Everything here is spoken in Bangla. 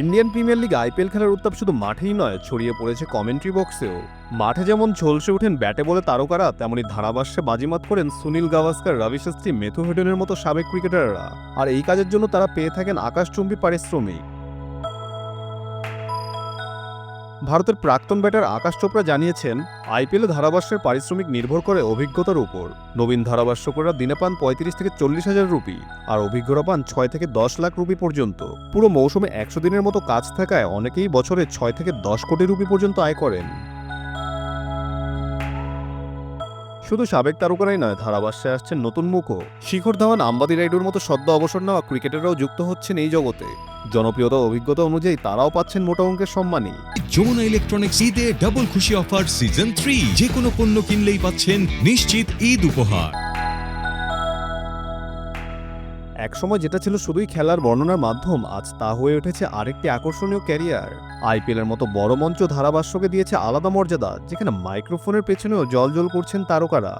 ইন্ডিয়ান প্রিমিয়ার লিগ আইপিএল খেলার উত্তাপ শুধু মাঠেই নয়, ছড়িয়ে পড়েছে কমেন্ট্রি বক্সেও মাঠে যেমন ঝলসে ওঠেন ব্যাটে বলে তারকারা, তেমনি ধারাভাষ্যে বাজিমাত করেন সুনীল গাভাস্কার, রবি শাস্ত্রী, মেথু হেডনের মতো সাবেক ক্রিকেটাররা আর এই কাজের জন্য তারা পেয়ে থাকেন আকাশচুম্বী পারিশ্রমিক। ভারতের প্রাক্তন ব্যাটার আকাশ চোপড়া জানিয়েছেন, আইপিএলে ধারাবাস্যের পারিশ্রমিক নির্ভর করে অভিজ্ঞতার উপর। নবীন ধারাভাষ্যকরা দিনে পান পঁয়ত্রিশ থেকে চল্লিশ হাজার রুপি, আর অভিজ্ঞরা পান ছয় থেকে দশ লাখ রুপি পর্যন্ত। পুরো মৌসুমে একশো দিনের মতো কাজ থাকায় অনেকেই বছরে ছয় থেকে দশ কোটি রুপি পর্যন্ত আয় করেন। শুধু সাবেক তারকারাই নয়, ধারাভাষ্যে আসছেন নতুন মুখও। শিখর ধাওয়ান আম্বাদি রাইডুর মতো সদ্য অবসর নেওয়া ক্রিকেটাররাও যুক্ত হচ্ছেন এই জগতে। জনপ্রিয়তা অভিজ্ঞতা অনুযায়ী তারাও পাচ্ছেন মোটা অঙ্কের সম্মানই। যমুনা ইলেকট্রনিক্স ঈদে ডাবল খুশি অফার সিজন থ্রি যে কোনো পণ্য কিনলেই পাচ্ছেন নিশ্চিত ঈদ উপহার। একসময় যেটা ছিল শুধুই খেলার বর্ণনার মাধ্যম, আজ তা হয়ে উঠেছে আরেকটি আকর্ষণীয় ক্যারিয়ার। আইপিএলের মতো বড় মঞ্চ ধারাভাষ্যকে দিয়েছে আলাদা মর্যাদা, যেখানে মাইক্রোফোনের পেছনেও জল জল করছেন তারকারা।